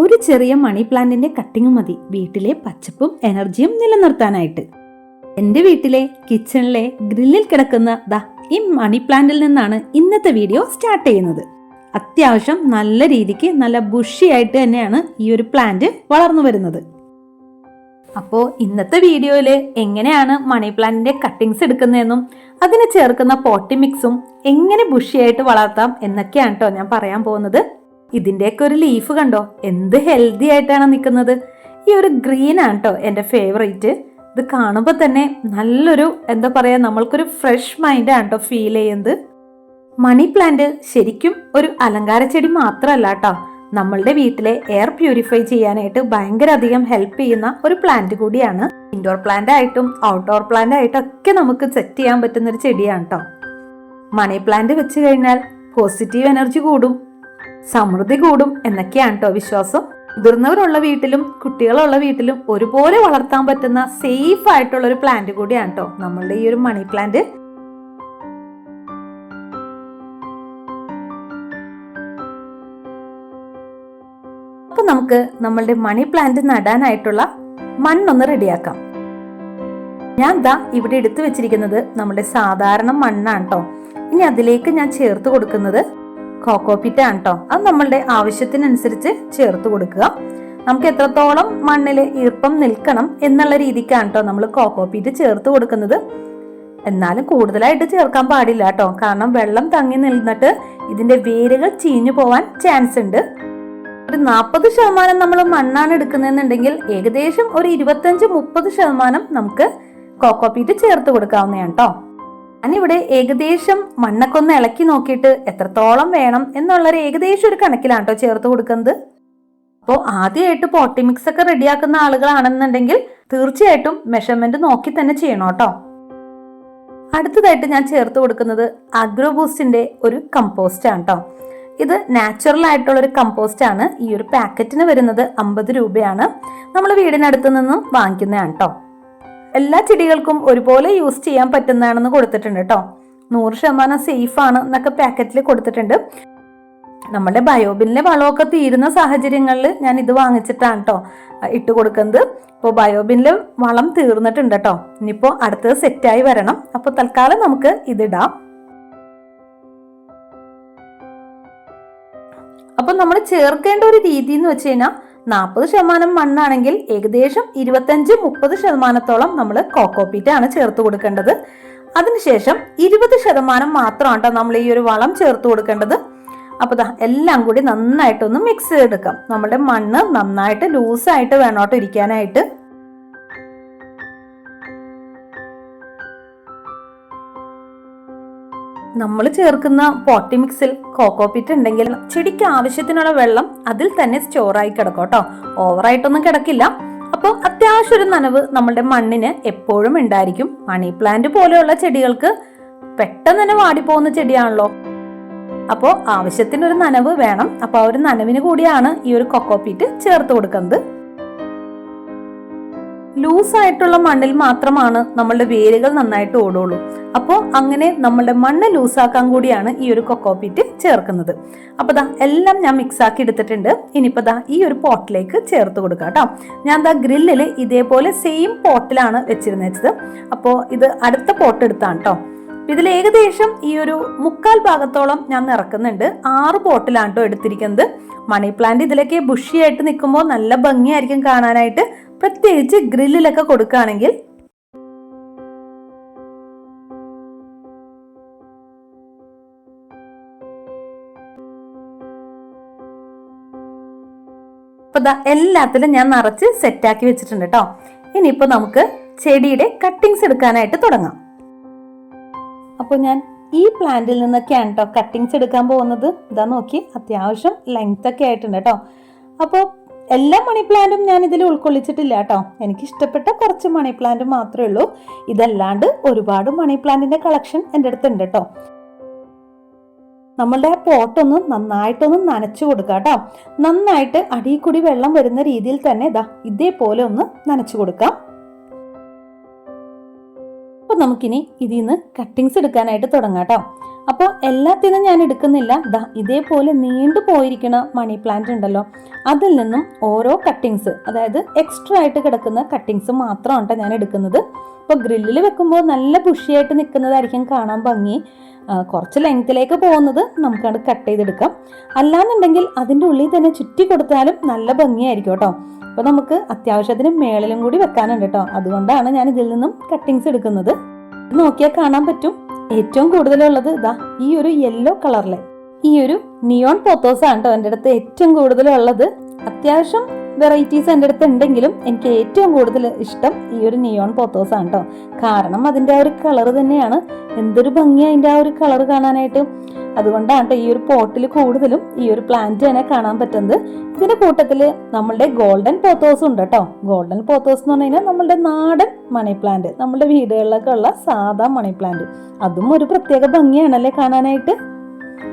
ഒരു ചെറിയ മണി പ്ലാന്റിന്റെ കട്ടിങ് മതി. വീട്ടിലെ പച്ചപ്പും എനർജിയും നിലനിർത്താനായിട്ട്. എന്റെ വീട്ടിലെ കിച്ചണിലെ ഗ്രില്ലിൽ കിടക്കുന്ന ദാ ഈ മണി പ്ലാന്റിൽ നിന്നാണ് ഇന്നത്തെ വീഡിയോ സ്റ്റാർട്ട് ചെയ്യുന്നത്. അത്യാവശ്യം നല്ല രീതിക്ക് നല്ല ബുഷിയായിട്ട് തന്നെയാണ് ഈ ഒരു പ്ലാന്റ് വളർന്നു വരുന്നത്. അപ്പോൾ ഇന്നത്തെ വീഡിയോയിൽ എങ്ങനെയാണ് മണി പ്ലാന്റിന്റെ കട്ടിങ്സ് എടുക്കുന്നതെന്നും അതിന് ചേർക്കുന്ന പോട്ടി മിക്സും എങ്ങനെ ബുഷിയായിട്ട് വളർത്താം എന്നൊക്കെയാണ് കേട്ടോ ഞാൻ പറയാൻ പോകുന്നത്. ഇതിന്റെയൊക്കെ ഒരു ലീഫ് കണ്ടോ? എന്ത് ഹെൽത്തി ആയിട്ടാണ് നിൽക്കുന്നത് ഈ ഒരു ഗ്രീൻ ആണ് കേട്ടോ എന്റെ ഫേവറേറ്റ് ഇത് കാണുമ്പോൾ തന്നെ നല്ലൊരു എന്താ പറയുക നമ്മൾക്കൊരു ഫ്രഷ് മൈൻഡാണ് കേട്ടോ ഫീൽ ചെയ്യുന്നത്. മണി പ്ലാന്റ് ശരിക്കും ഒരു അലങ്കാര ചെടി മാത്രമല്ല കേട്ടോ നമ്മളുടെ വീട്ടിലെ എയർ പ്യൂരിഫൈ ചെയ്യാനായിട്ട് ഭയങ്കര അധികം ഹെൽപ്പ് ചെയ്യുന്ന ഒരു പ്ലാന്റ് കൂടിയാണ്. ഇൻഡോർ പ്ലാന്റ് ആയിട്ടും ഔട്ട്ഡോർ പ്ലാന്റ് ആയിട്ടും ഒക്കെ നമുക്ക് സെറ്റ് ചെയ്യാൻ പറ്റുന്ന ഒരു ചെടിയാണ് കേട്ടോ മണി പ്ലാന്റ് വെച്ച് കഴിഞ്ഞാൽ പോസിറ്റീവ് എനർജി കൂടും. സമൃദ്ധി കൂടും എന്നൊക്കെയാണ് കേട്ടോ വിശ്വാസം. മുതിർന്നവരുള്ള വീട്ടിലും കുട്ടികളുള്ള വീട്ടിലും ഒരുപോലെ വളർത്താൻ പറ്റുന്ന സേഫ് ആയിട്ടുള്ള ഒരു പ്ലാന്റ് കൂടിയാണ് കേട്ടോ നമ്മളുടെ ഈ ഒരു മണി പ്ലാന്റ് അപ്പൊ നമുക്ക് നമ്മളുടെ മണി പ്ലാന്റ് നടാനായിട്ടുള്ള മണ്ണൊന്ന് റെഡിയാക്കാം. ഞാൻ ദാ ഇവിടെ എടുത്തു വെച്ചിരിക്കുന്നത് നമ്മുടെ സാധാരണ മണ്ണാണ് കേട്ടോ. ഇനി അതിലേക്ക് ഞാൻ ചേർത്ത് കൊടുക്കുന്നത് കോക്കോപ്പിറ്റ് ആണ് കേട്ടോ അത് നമ്മളുടെ ആവശ്യത്തിനനുസരിച്ച് ചേർത്ത് കൊടുക്കുക. നമുക്ക് എത്രത്തോളം മണ്ണിൽ ഈർപ്പം നിൽക്കണം എന്നുള്ള രീതിക്കാണ് കേട്ടോ നമ്മൾ കോക്കോപ്പീറ്റ് ചേർത്ത് കൊടുക്കുന്നത്. എന്നാലും കൂടുതലായിട്ട് ചേർക്കാൻ പാടില്ല കേട്ടോ കാരണം വെള്ളം തങ്ങി നിന്നിട്ട് ഇതിന്റെ വേരുകൾ ചീഞ്ഞു പോവാൻ ചാൻസ് ഉണ്ട്. ഒരു നാൽപ്പത് ശതമാനം നമ്മൾ മണ്ണാണ് എടുക്കുന്നതെന്നുണ്ടെങ്കിൽ ഏകദേശം ഒരു ഇരുപത്തഞ്ച് മുപ്പത് ശതമാനം നമുക്ക് കോക്കോപ്പീറ്റ് ചേർത്ത് കൊടുക്കാവുന്നതാണ് കേട്ടോ ഞാനിവിടെ ഏകദേശം മണ്ണൊക്കെ ഒന്ന് ഇളക്കി നോക്കിയിട്ട് എത്രത്തോളം വേണം എന്നുള്ളൊരു ഏകദേശം ഒരു കണക്കിലാണ് കേട്ടോ ചേർത്ത് കൊടുക്കുന്നത്. അപ്പോൾ ആദ്യമായിട്ട് പോട്ടി മിക്സ് ഒക്കെ റെഡിയാക്കുന്ന ആളുകളാണെന്നുണ്ടെങ്കിൽ തീർച്ചയായിട്ടും മെഷർമെന്റ് നോക്കി തന്നെ ചെയ്യണം കേട്ടോ അടുത്തതായിട്ട് ഞാൻ ചേർത്ത് കൊടുക്കുന്നത് അഗ്രോ ബൂസ്റ്റിന്റെ ഒരു കമ്പോസ്റ്റ് ആണ് കേട്ടോ ഇത് നാച്ചുറൽ ആയിട്ടുള്ള ഒരു കമ്പോസ്റ്റ് ആണ്. ഈ ഒരു പാക്കറ്റിന് വരുന്നത് അമ്പത് രൂപയാണ്. നമ്മൾ വീടിനടുത്ത് നിന്നും വാങ്ങിക്കുന്നതാണ് കേട്ടോ എല്ലാ ചെടികൾക്കും ഒരുപോലെ യൂസ് ചെയ്യാൻ പറ്റുന്നതാണെന്ന് കൊടുത്തിട്ടുണ്ട് കേട്ടോ നൂറ് ശതമാനം സേഫ് ആണ് എന്നൊക്കെ പാക്കറ്റിൽ കൊടുത്തിട്ടുണ്ട്. നമ്മുടെ ബയോബിനിലെ വളമൊക്കെ തീരുന്ന സാഹചര്യങ്ങളിൽ ഞാൻ ഇത് വാങ്ങിച്ചിട്ടാണ് കേട്ടോ ഇട്ട് കൊടുക്കുന്നത്. ഇപ്പോൾ ബയോബിനിലെ വളം തീർന്നിട്ടുണ്ട് കേട്ടോ ഇനിയിപ്പോൾ അടുത്തത് സെറ്റായി വരണം. അപ്പോൾ തൽക്കാലം നമുക്ക് ഇതിടാം അപ്പോൾ നമ്മൾ ചേർക്കേണ്ട ഒരു രീതി എന്ന് വെച്ച് കഴിഞ്ഞാൽ നാൽപ്പത് ശതമാനം മണ്ണാണെങ്കിൽ ഏകദേശം ഇരുപത്തഞ്ച് മുപ്പത് ശതമാനത്തോളം നമ്മൾ കോക്കോപ്പീറ്റ് ആണ് ചേർത്ത് കൊടുക്കേണ്ടത്. അതിനുശേഷം ഇരുപത് ശതമാനം മാത്രമാണ് കേട്ടോ നമ്മൾ ഈ ഒരു വളം ചേർത്ത് കൊടുക്കേണ്ടത്. അപ്പോൾ എല്ലാം കൂടി നന്നായിട്ടൊന്ന് മിക്സ് ചെയ്തെടുക്കാം. നമ്മുടെ മണ്ണ് നന്നായിട്ട് ലൂസായിട്ട് വേണം ഇരിക്കാനായിട്ട്. നമ്മൾ ചേർക്കുന്ന പോട്ടി മിക്സിൽ കോക്കോ പിറ്റ് ഉണ്ടെങ്കിൽ ചെടിക്ക് ആവശ്യത്തിനുള്ള വെള്ളം അതിൽ തന്നെ സ്റ്റോറായി കിടക്കും കേട്ടോ. ഓവറായിട്ടൊന്നും കിടക്കില്ല. അപ്പോൾ അത്യാവശ്യം ഒരു നനവ് നമ്മുടെ മണ്ണിന് എപ്പോഴും ഉണ്ടായിരിക്കും. മണി പ്ലാന്റ് പോലെയുള്ള ചെടികൾക്ക് പെട്ടെന്ന് തന്നെ വാടിപ്പോകുന്ന ചെടിയാണല്ലോ. അപ്പോൾ ആവശ്യത്തിനൊരു നനവ് വേണം. അപ്പോൾ ആ ഒരു നനവിന് കൂടിയാണ് ഈ ഒരു കൊക്കോപ്പീറ്റ് ചേർത്ത് കൊടുക്കുന്നത്. ലൂസ് ആയിട്ടുള്ള മണ്ണിൽ മാത്രമാണ് നമ്മളുടെ വേരുകൾ നന്നായിട്ട് ഓടുള്ളൂ. അപ്പോൾ അങ്ങനെ നമ്മളുടെ മണ്ണ് ലൂസാക്കാൻ കൂടിയാണ് ഈ ഒരു കൊക്കോപ്പീറ്റ് ചേർക്കുന്നത്. അപ്പോൾ ദാ എല്ലാം ഞാൻ മിക്സ് ആക്കി എടുത്തിട്ടുണ്ട്. ഇനിയിപ്പോൾ ദാ ഈ ഒരു പോട്ടിലേക്ക് ചേർത്ത് കൊടുക്കാം കേട്ടോ. ഞാൻ ദാ ഗ്രില്ലിൽ ഇതേപോലെ സെയിം പോട്ടിലാണ് വെച്ചിരുന്നത് അപ്പോൾ ഇത് അടുത്ത പോട്ട് എടുത്താണ് കേട്ടോ ഇതിൽ ഏകദേശം ഈ ഒരു മുക്കാൽ ഭാഗത്തോളം ഞാൻ നിറക്കുന്നുണ്ട്. ആറ് പോട്ടിലാണ് കേട്ടോ എടുത്തിരിക്കുന്നത്. മണി പ്ലാന്റ് ഇതിലൊക്കെ ബുഷിയായിട്ട് നിൽക്കുമ്പോൾ നല്ല ഭംഗിയായിരിക്കും കാണാനായിട്ട്. പ്രത്യേകിച്ച് ഗ്രില്ലിലൊക്കെ കൊടുക്കുകയാണെങ്കിൽ അപ്പോൾ എല്ലാത്തിലും ഞാൻ നിറച്ച് സെറ്റാക്കി വെച്ചിട്ടുണ്ട് കേട്ടോ ഇനിയിപ്പോൾ നമുക്ക് ചെടിയുടെ കട്ടിങ്സ് എടുക്കാനായിട്ട് തുടങ്ങാം. അപ്പോൾ ഞാൻ ഈ പ്ലാന്റിൽ നിന്നൊക്കെയാണ് കേട്ടോ കട്ടിങ്സ് എടുക്കാൻ പോകുന്നത്. ഇതാ നോക്കി അത്യാവശ്യം ലെങ്ത് ഒക്കെ ആയിട്ടുണ്ട് കേട്ടോ അപ്പോൾ എല്ലാ മണി പ്ലാന്റും ഞാൻ ഇതിൽ ഉൾക്കൊള്ളിച്ചിട്ടില്ല കേട്ടോ. എനിക്ക് ഇഷ്ടപ്പെട്ട കുറച്ച് മണി പ്ലാന്റ് മാത്രമേ ഉള്ളൂ. ഇതല്ലാണ്ട് ഒരുപാട് മണി പ്ലാന്റിന്റെ കളക്ഷൻ എന്റെ അടുത്തുണ്ട് കേട്ടോ. നമ്മളുടെ ആ പോട്ടൊന്ന് നന്നായിട്ടൊന്ന് നനച്ചു കൊടുക്കുക കേട്ടോ. നന്നായിട്ട് അടിയിൽ കൂടി വെള്ളം വരുന്ന രീതിയിൽ തന്നെ ഇതാ ഇതേപോലെ ഒന്ന് നനച്ചു കൊടുക്കാം. അപ്പൊ നമുക്കിനി ഇതിൽ നിന്ന് കട്ടിങ്സ് എടുക്കാനായിട്ട് തുടങ്ങാം കേട്ടോ. അപ്പോൾ എല്ലാത്തിനും ഞാൻ എടുക്കുന്നില്ല. ദാ ഇതേപോലെ നീണ്ടു പോയിരിക്കുന്ന മണി പ്ലാന്റ് ഉണ്ടല്ലോ. അതിൽ നിന്നും ഓരോ കട്ടിങ്സ് അതായത് എക്സ്ട്രാ ആയിട്ട് കിടക്കുന്ന കട്ടിങ്സ് മാത്രമാണ് കേട്ടോ ഞാൻ എടുക്കുന്നത്. ഇപ്പോൾ ഗ്രില്ലിൽ വെക്കുമ്പോൾ നല്ല പുഷിയായിട്ട് നിൽക്കുന്നതായിരിക്കും കാണാൻ ഭംഗി. കുറച്ച് ലെങ്ത്തിലേക്ക് പോകുന്നത് നമുക്കത് കട്ട് ചെയ്തെടുക്കാം. അല്ലാന്നുണ്ടെങ്കിൽ അതിന്റെ ഉള്ളിൽ തന്നെ ചുറ്റി കൊടുത്താലും നല്ല ഭംഗിയായിരിക്കും കേട്ടോ. അപ്പോൾ നമുക്ക് അത്യാവശ്യത്തിന് മേളിലും കൂടി വെക്കാനുണ്ട് കേട്ടോ. അതുകൊണ്ടാണ് ഞാൻ ഇതിൽ നിന്നും കട്ടിങ്സ് എടുക്കുന്നത്. നോക്കിയാൽ കാണാൻ പറ്റും. ഏറ്റവും കൂടുതലുള്ളത് ഇതാ ഈ ഒരു യെല്ലോ കളറിലെ ഈ ഒരു നിയോൺ പോത്തോസ് ആണ് കേട്ടോ എന്റെ അടുത്ത് ഏറ്റവും കൂടുതലുള്ളത്. അത്യാവശ്യം വെറൈറ്റീസ് എന്റെ അടുത്ത് ഉണ്ടെങ്കിലും എനിക്ക് ഏറ്റവും കൂടുതൽ ഇഷ്ടം ഈ ഒരു നിയോൺ പോത്തോസ് ആണ് കേട്ടോ കാരണം അതിന്റെ ആ ഒരു കളർ തന്നെയാണ്. എന്തൊരു ഭംഗിയാണ് അതിന്റെ ആ ഒരു കളർ കാണാനായിട്ട്. അതുകൊണ്ടാണ് കേട്ടോ ഈ ഒരു പോട്ടിൽ കൂടുതലും ഈ ഒരു പ്ലാന്റ് തന്നെ കാണാൻ പറ്റുന്നത്. ഇതിന്റെ കൂട്ടത്തിൽ നമ്മളുടെ ഗോൾഡൻ പോത്തോസ് ഉണ്ട് കേട്ടോ ഗോൾഡൻ പോത്തോസ് എന്ന് പറഞ്ഞു കഴിഞ്ഞാൽ നമ്മളുടെ നാടൻ മണി പ്ലാന്റ് നമ്മുടെ വീടുകളിലൊക്കെ ഉള്ള സാധാ മണി പ്ലാന്റ് അതും ഒരു പ്രത്യേക ഭംഗിയാണല്ലേ കാണാനായിട്ട്?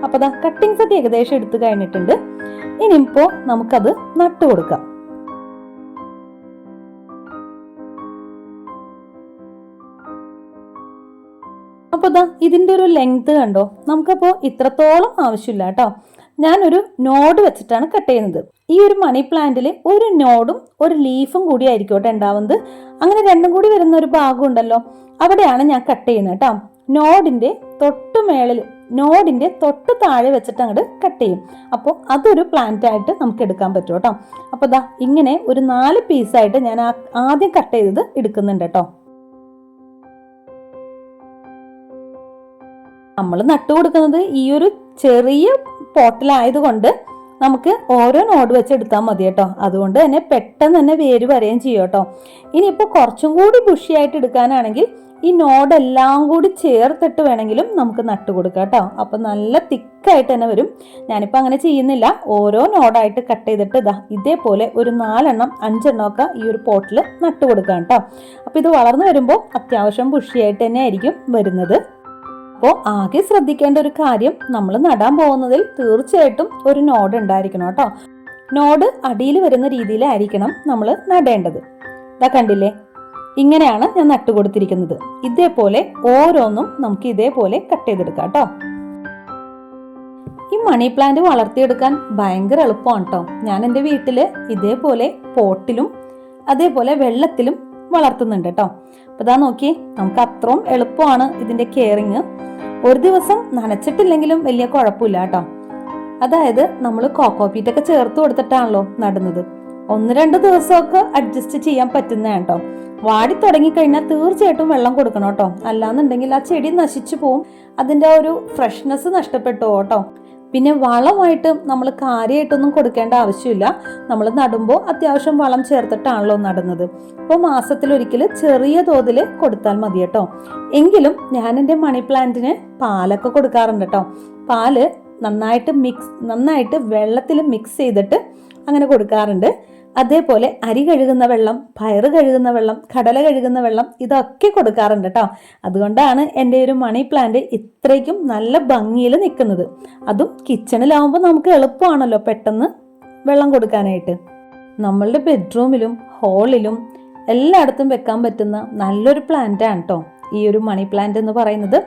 അപ്പോൾ ദാ കട്ടിങ്സ് ഒക്കെ ഏകദേശം എടുത്തു കഴിഞ്ഞിട്ടുണ്ട്. ഇനിയിപ്പോൾ നമുക്കത് നട്ടു കൊടുക്കാം അപ്പോൾ ദാ ഇതിന്റെ ഒരു ലെങ്ത് കണ്ടോ? നമുക്കപ്പോൾ ഇത്രത്തോളം ആവശ്യമില്ല കേട്ടോ. ഞാനൊരു നോഡ് വെച്ചിട്ടാണ് കട്ട് ചെയ്യുന്നത്. ഈ ഒരു മണി പ്ലാന്റിൽ ഒരു നോഡും ഒരു ലീഫും കൂടി ആയിരിക്കും കേട്ടോ ഉണ്ടാവുന്നത്. അങ്ങനെ രണ്ടും കൂടി വരുന്ന ഒരു ഭാഗം ഉണ്ടല്ലോ അവിടെയാണ് ഞാൻ കട്ട് ചെയ്യുന്നത് കേട്ടോ. നോഡിന്റെ തൊട്ട് മേളിൽ നോഡിന്റെ തൊട്ട് താഴെ വെച്ചിട്ട് അങ്ങോട്ട് കട്ട് ചെയ്യും. അപ്പോൾ അതൊരു പ്ലാന്റ് ആയിട്ട് നമുക്ക് എടുക്കാൻ പറ്റും കേട്ടോ. അപ്പോൾ ദാ ഇങ്ങനെ ഒരു നാല് പീസായിട്ട് ഞാൻ ആദ്യം കട്ട് ചെയ്തത് എടുക്കുന്നുണ്ട് കേട്ടോ. നമ്മൾ നട്ടു കൊടുക്കുന്നത് ഈ ഒരു ചെറിയ പോട്ടിലായതുകൊണ്ട് നമുക്ക് ഓരോ നോഡ് വെച്ച് എടുത്താൽ മതി കേട്ടോ. അതുകൊണ്ട് തന്നെ പെട്ടെന്ന് തന്നെ വേര് വരെയും ചെയ്യും കേട്ടോ. ഇനിയിപ്പോൾ കുറച്ചും കൂടി ബുഷിയായിട്ട് എടുക്കാനാണെങ്കിൽ ഈ നോഡെല്ലാം കൂടി ചേർത്തിട്ട് വേണമെങ്കിലും നമുക്ക് നട്ട് കൊടുക്കാം കേട്ടോ. അപ്പം നല്ല തിക്കായിട്ട് തന്നെ വരും. ഞാനിപ്പോൾ അങ്ങനെ ചെയ്യുന്നില്ല. ഓരോ നോഡായിട്ട് കട്ട് ചെയ്തിട്ട് ഇതാ ഇതേപോലെ ഒരു നാലെണ്ണം അഞ്ചെണ്ണം ഒക്കെ ഈ ഒരു പോട്ടിൽ നട്ട് കൊടുക്കാം കേട്ടോ. അപ്പോൾ ഇത് വളർന്നു വരുമ്പോൾ അത്യാവശ്യം ബുഷിയായിട്ട് തന്നെ ആയിരിക്കും വരുന്നത്. അപ്പോൾ ആകെ ശ്രദ്ധിക്കേണ്ട ഒരു കാര്യം നമ്മൾ നടാൻ പോകുന്നതിൽ തീർച്ചയായിട്ടും ഒരു നോഡ് ഉണ്ടായിരിക്കണം കേട്ടോ. നോഡ് അടിയിൽ വരുന്ന രീതിയിലായിരിക്കണം നമ്മൾ നടേണ്ടത്. ഇതാ കണ്ടില്ലേ? ഇങ്ങനെയാണ് ഞാൻ നട്ടുകൊടുത്തിരിക്കുന്നത് ഇതേപോലെ ഓരോന്നും നമുക്ക് ഇതേപോലെ കട്ട് ചെയ്തെടുക്കാം കേട്ടോ. ഈ മണി പ്ലാന്റ് വളർത്തിയെടുക്കാൻ ഭയങ്കര എളുപ്പമാണ് കേട്ടോ. ഞാൻ എന്റെ വീട്ടിൽ ഇതേപോലെ പോട്ടിലും അതേപോലെ വെള്ളത്തിലും വളർത്തുന്നുണ്ട് കേട്ടോ. അപ്പോൾ ഇതാ നോക്കി നമുക്ക് അത്രയും എളുപ്പമാണ് ഇതിന്റെ കെയറിങ് ഒരു ദിവസം നനച്ചിട്ടില്ലെങ്കിലും വലിയ കുഴപ്പമില്ല കേട്ടോ. അതായത് നമ്മൾ കോക്കോപീറ്റൊക്കെ ചേർത്ത് കൊടുത്തിട്ടാണല്ലോ നടുന്നത്. ഒന്ന് രണ്ട് ദിവസമൊക്കെ അഡ്ജസ്റ്റ് ചെയ്യാൻ പറ്റുന്നതാണ് കേട്ടോ. വാടി തുടങ്ങിക്കഴിഞ്ഞാൽ തീർച്ചയായിട്ടും വെള്ളം കൊടുക്കണം കേട്ടോ. അല്ലാന്നുണ്ടെങ്കിൽ ആ ചെടി നശിച്ചു പോവും. അതിന്റെ ഒരു ഫ്രഷ്നെസ് നഷ്ടപ്പെട്ടു കേട്ടോ. പിന്നെ വളമായിട്ട് നമ്മൾ കാര്യമായിട്ടൊന്നും കൊടുക്കേണ്ട ആവശ്യമില്ല. നമ്മൾ നടുമ്പോൾ അത്യാവശ്യം വളം ചേർത്തിട്ടാണല്ലോ നടുന്നത്. അപ്പോൾ മാസത്തിലൊരിക്കൽ ചെറിയ തോതിൽ കൊടുത്താൽ മതി കേട്ടോ. എങ്കിലും ഞാൻ എന്റെ മണി പ്ലാന്റിന് പാലൊക്കെ കൊടുക്കാറുണ്ട് കേട്ടോ. പാൽ നന്നായിട്ട് മിക്സ് നന്നായിട്ട് വെള്ളത്തിൽ മിക്സ് ചെയ്തിട്ട് അങ്ങനെ കൊടുക്കാറുണ്ട്. അതേപോലെ അരി കഴുകുന്ന വെള്ളം പയറ് കഴുകുന്ന വെള്ളം കടല കഴുകുന്ന വെള്ളം ഇതൊക്കെ കൊടുക്കാറുണ്ട് കേട്ടോ അതുകൊണ്ടാണ് എന്റെ ഒരു മണി പ്ലാന്റ് ഇത്രയ്ക്കും നല്ല ഭംഗിയിൽ നിൽക്കുന്നത്. അതും കിച്ചണിലാവുമ്പോൾ നമുക്ക് എളുപ്പമാണല്ലോ പെട്ടെന്ന് വെള്ളം കൊടുക്കാനായിട്ട്. നമ്മളുടെ ബെഡ്റൂമിലും ഹോളിലും എല്ലായിടത്തും വെക്കാൻ പറ്റുന്ന നല്ലൊരു പ്ലാന്റാണ് കേട്ടോ ഈ ഒരു മണി പ്ലാന്റ് എന്ന് പറയുന്നത്.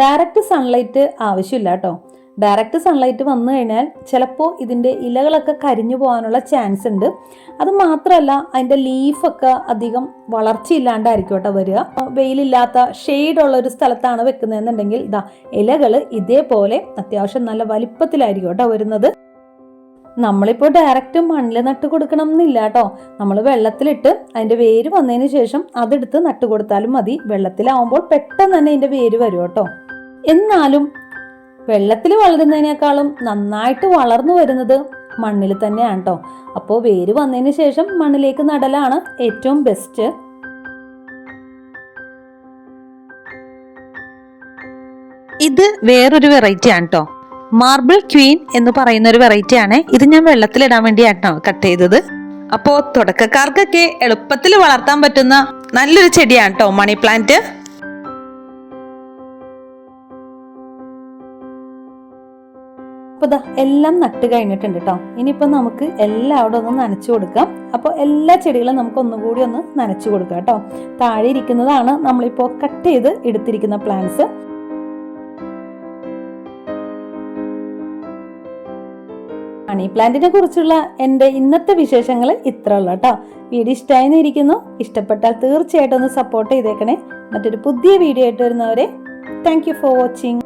ഡയറക്റ്റ് സൺലൈറ്റ് ആവശ്യമില്ല കേട്ടോ ഡയറക്റ്റ് സൺലൈറ്റ് വന്നു കഴിഞ്ഞാൽ ചിലപ്പോൾ ഇതിന്റെ ഇലകളൊക്കെ കരിഞ്ഞു പോകാനുള്ള ചാൻസ് ഉണ്ട്. അത് മാത്രമല്ല അതിന്റെ ലീഫൊക്കെ അധികം വളർച്ചയില്ലാണ്ടായിരിക്കും കേട്ടോ വരിക. വെയിലില്ലാത്ത ഷെയ്ഡുള്ള ഒരു സ്ഥലത്താണ് വെക്കുന്നതെന്നുണ്ടെങ്കിൽ ഇതാ ഇലകൾ ഇതേപോലെ അത്യാവശ്യം നല്ല വലിപ്പത്തിലായിരിക്കും കേട്ടോ വരുന്നത്. നമ്മളിപ്പോൾ ഡയറക്റ്റ് മണ്ണിൽ നട്ട് കൊടുക്കണം എന്നില്ല കേട്ടോ. നമ്മൾ വെള്ളത്തിലിട്ട് അതിന്റെ വേര് വന്നതിന് ശേഷം അതെടുത്ത് നട്ട് കൊടുത്താലും മതി. വെള്ളത്തിലാവുമ്പോൾ പെട്ടെന്ന് തന്നെ അതിന്റെ വേര് വരും കേട്ടോ. എന്നാലും വെള്ളത്തിൽ വളരുന്നതിനേക്കാളും നന്നായിട്ട് വളർന്നു വരുന്നത് മണ്ണിൽ തന്നെയാണ് കേട്ടോ അപ്പോൾ വേര് വന്നതിന് ശേഷം മണ്ണിലേക്ക് നടലാണ് ഏറ്റവും ബെസ്റ്റ് ഇത് വേറൊരു വെറൈറ്റി ആണ് കേട്ടോ മാർബിൾ ക്വീൻ എന്ന് പറയുന്ന ഒരു വെറൈറ്റി ആണ്. ഇത് ഞാൻ വെള്ളത്തിലിടാൻ വേണ്ടിയാട്ടോ കട്ട് ചെയ്തത്. അപ്പോൾ തുടക്കക്കാർക്കൊക്കെ എളുപ്പത്തിൽ വളർത്താൻ പറ്റുന്ന നല്ലൊരു ചെടിയാണ് കേട്ടോ മണി പ്ലാന്റ് അപ്പോൾ എല്ലാം നട്ട് കഴിഞ്ഞിട്ടുണ്ട് കേട്ടോ ഇനിയിപ്പോൾ നമുക്ക് എല്ലാവിടെ ഒന്ന് നനച്ചു കൊടുക്കാം. അപ്പോൾ എല്ലാ ചെടികളും നമുക്ക് ഒന്നുകൂടി ഒന്ന് നനച്ചു കൊടുക്കാം കേട്ടോ താഴെ ഇരിക്കുന്നതാണ് നമ്മളിപ്പോൾ കട്ട് ചെയ്ത് എടുത്തിരിക്കുന്ന പ്ലാന്റ്സ് മണി പ്ലാന്റിനെ കുറിച്ചുള്ള എന്റെ ഇന്നത്തെ വിശേഷങ്ങൾ ഇത്ര ഉള്ളു കേട്ടോ വീഡിയോ ഇഷ്ടമായി ഇരിക്കുന്നു. ഇഷ്ടപ്പെട്ടാൽ തീർച്ചയായിട്ടും ഒന്ന് സപ്പോർട്ട് ചെയ്തേക്കണേ. മറ്റൊരു പുതിയ വീഡിയോ ആയിട്ട് വരുന്നവരെ താങ്ക് ഫോർ വാച്ചിങ്